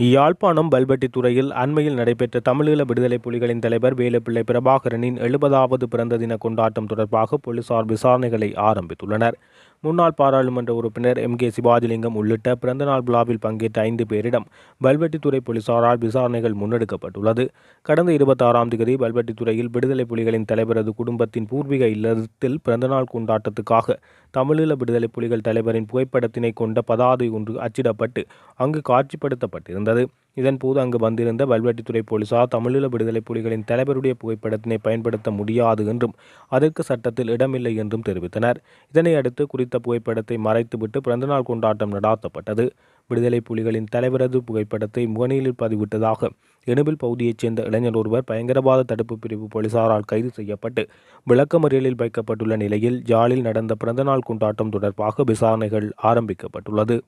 யாழ்ப்பாணம் பல்பட்டித்துறையில் அண்மையில் நடைபெற்ற தமிழீழ விடுதலை புலிகளின் தலைவர் வேலுப்பிள்ளை பிரபாகரனின் எழுபதாவது பிறந்த தின கொண்டாட்டம் தொடர்பாக போலீசார் விசாரணைகளை ஆரம்பித்துள்ளனர். முன்னாள் பாராளுமன்ற உறுப்பினர் எம். கே. சிவாஜிலிங்கம் உள்ளிட்ட பிறந்தநாள் விழாவில் பங்கேற்ற ஐந்து பேரிடம் பல்வெட்டித்துறை போலீசாரால் விசாரணைகள் முன்னெடுக்கப்பட்டுள்ளது. கடந்த இருபத்தாறாம் தேதி பல்வெட்டித்துறையில் விடுதலை புலிகளின் தலைவரது குடும்பத்தின் பூர்வீக இல்லத்தில் பிறந்தநாள் கொண்டாட்டத்துக்காக தமிழீழ விடுதலை புலிகள் தலைவரின் புகைப்படத்தினை கொண்ட பதாதை ஒன்று அச்சிடப்பட்டு அங்கு காட்சிப்படுத்தப்பட்டிருந்தது. இதன்போது அங்கு வந்திருந்த வல்வெட்டித்துறை போலீசார் தமிழீழ விடுதலை புலிகளின் தலைவருடைய புகைப்படத்தினை பயன்படுத்த முடியாது என்றும் அதற்கு சட்டத்தில் இடமில்லை என்றும் தெரிவித்தனர். இதனை அடுத்து குறித்த புகைப்படத்தை மறைத்துவிட்டு பிறந்தநாள் கொண்டாட்டம் நடாத்தப்பட்டது. விடுதலை புலிகளின் தலைவரது புகைப்படத்தை முகநீலில் பதிவிட்டதாக எனுபில் பகுதியைச் சேர்ந்த இளைஞர் ஒருவர் பயங்கரவாத தடுப்பு பிரிவு போலீசாரால் கைது செய்யப்பட்டு விளக்கமறியலில் வைக்கப்பட்டுள்ள நிலையில் ஜாலில் நடந்த பிறந்தநாள் கொண்டாட்டம் தொடர்பாக விசாரணைகள் ஆரம்பிக்கப்பட்டுள்ளது.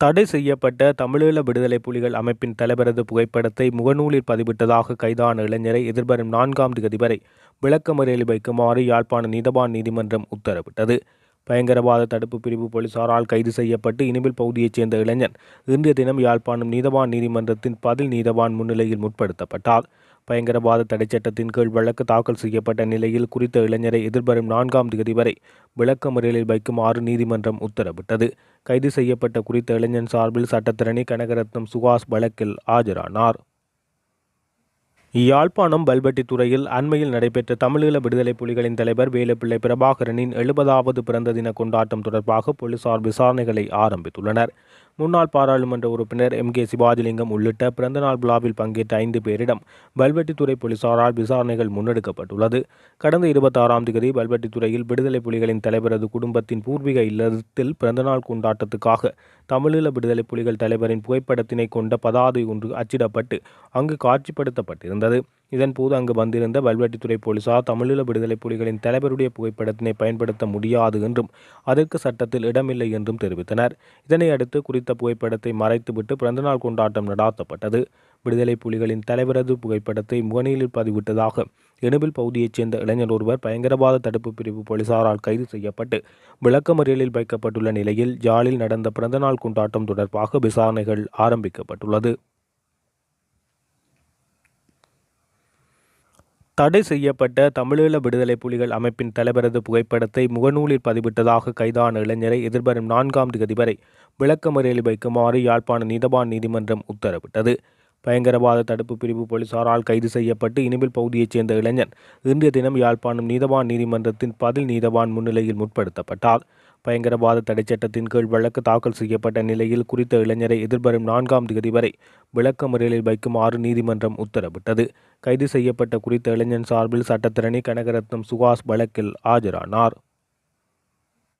தடை செய்யப்பட்ட தமிழீழ விடுதலை புலிகள் அமைப்பின் தலைவரது புகைப்படத்தை முகநூலில் பதிவிட்டதாக கைதான இளைஞரை எதிர்வரும் நான்காம் தேதி வரை விளக்கமறியலில் வைக்குமாறு யாழ்ப்பாண நீதவான் நீதிமன்றம் உத்தரவிட்டது. பயங்கரவாத தடுப்பு பிரிவு போலீசாரால் கைது செய்யப்பட்டு இனிவில் பகுதியைச் சேர்ந்த இளைஞன் இன்றைய தினம் யாழ்ப்பாணம் நீதவான் நீதிமன்றத்தின் பதில் நீதவான் முன்னிலையில் முற்படுத்தப்பட்டார். பயங்கரவாத தடைச்சட்டத்தின் கீழ் வழக்கு தாக்கல் செய்யப்பட்ட நிலையில் குறித்த இளைஞரை எதிர்வரும் நான்காம் தேதி வரை விளக்க முறையில் வைக்குமாறு நீதிமன்றம் உத்தரவிட்டது. கைது செய்யப்பட்ட குறித்த இளைஞன் சார்பில் சட்டத்திரணி கனகரத்னம் சுகாஷ் வழக்கில் ஆஜரானார். யாழ்ப்பாணம் பல்வெட்டித்துறையில் அண்மையில் நடைபெற்ற தமிழீழ விடுதலை புலிகளின் தலைவர் வேலுப்பிள்ளை பிரபாகரனின் எழுபதாவது பிறந்த தின கொண்டாட்டம் தொடர்பாக போலீசார் விசாரணைகளை ஆரம்பித்துள்ளனர். முன்னாள் பாராளுமன்ற உறுப்பினர் எம். கே. சிவாஜிலிங்கம் உள்ளிட்ட பிறந்தநாள் விழாவில் பங்கேற்ற ஐந்து பேரிடம் பல்வெட்டித்துறை போலீசாரால் விசாரணைகள் முன்னெடுக்கப்பட்டுள்ளது. கடந்த இருபத்தாறாம் தேதி பல்வெட்டித்துறையில் விடுதலை புலிகளின் தலைவரது குடும்பத்தின் பூர்வீக இல்லத்தில் பிறந்தநாள் கொண்டாட்டத்துக்காக தமிழீழ விடுதலை புலிகள் தலைவரின் புகைப்படத்தினை கொண்ட பதாதை ஒன்று அச்சிடப்பட்டு அங்கு காட்சிப்படுத்தப்பட்டிருந்தது. இதன்போது அங்கு வந்திருந்த வல்வெட்டித்துறை போலீசார் தமிழீழ விடுதலை புலிகளின் தலைவருடைய புகைப்படத்தினை பயன்படுத்த முடியாது என்றும் அதற்கு சட்டத்தில் இடமில்லை என்றும் தெரிவித்தனர். இதனை அடுத்து குறித்த புகைப்படத்தை மறைத்துவிட்டு பிறந்தநாள் கொண்டாட்டம் நடாத்தப்பட்டது. விடுதலை புலிகளின் தலைவரது புகைப்படத்தை முகநீலில் பதிவிட்டதாக எனுபில் பகுதியைச் சேர்ந்த இளைஞர் ஒருவர் பயங்கரவாத தடுப்பு பிரிவு போலீசாரால் கைது செய்யப்பட்டு விளக்கமறியலில் வைக்கப்பட்டுள்ள நிலையில் ஜாலில் நடந்த பிறந்தநாள் கொண்டாட்டம் தொடர்பாக விசாரணைகள் ஆரம்பிக்கப்பட்டுள்ளது. தடை செய்யப்பட்ட தமிழீழ விடுதலை புலிகள் அமைப்பின் தலைவரது புகைப்படத்தை முகநூலில் பதிவிட்டதாக கைதான இளைஞரை எதிர்வரும் நான்காம் தேதி வரை விளக்கமறியலில் வைக்குமாறு யாழ்ப்பாண நீதவான் நீதிமன்றம் உத்தரவிட்டது. பயங்கரவாத தடுப்பு பிரிவு போலீசாரால் கைது செய்யப்பட்டு இனிவில் பகுதியைச் சேர்ந்த இளைஞன் இன்றைய தினம் யாழ்ப்பாணம் நீதவான் நீதிமன்றத்தின் பதில் நீதவான் முன்னிலையில் முற்படுத்தப்பட்டார். பயங்கரவாத தடைச்சட்டத்தின் கீழ் வழக்கு தாக்கல் செய்யப்பட்ட நிலையில் குறித்த இளைஞரை எதிர்வரும் நான்காம் தேதி வரை விளக்கமறியலில் வைக்குமாறு நீதிமன்றம் உத்தரவிட்டது. கைது செய்யப்பட்ட குறித்த இளைஞன் சார்பில் சட்டத்திரணி கனகரத்னம் சுகாஸ் வழக்கில் ஆஜரானார்.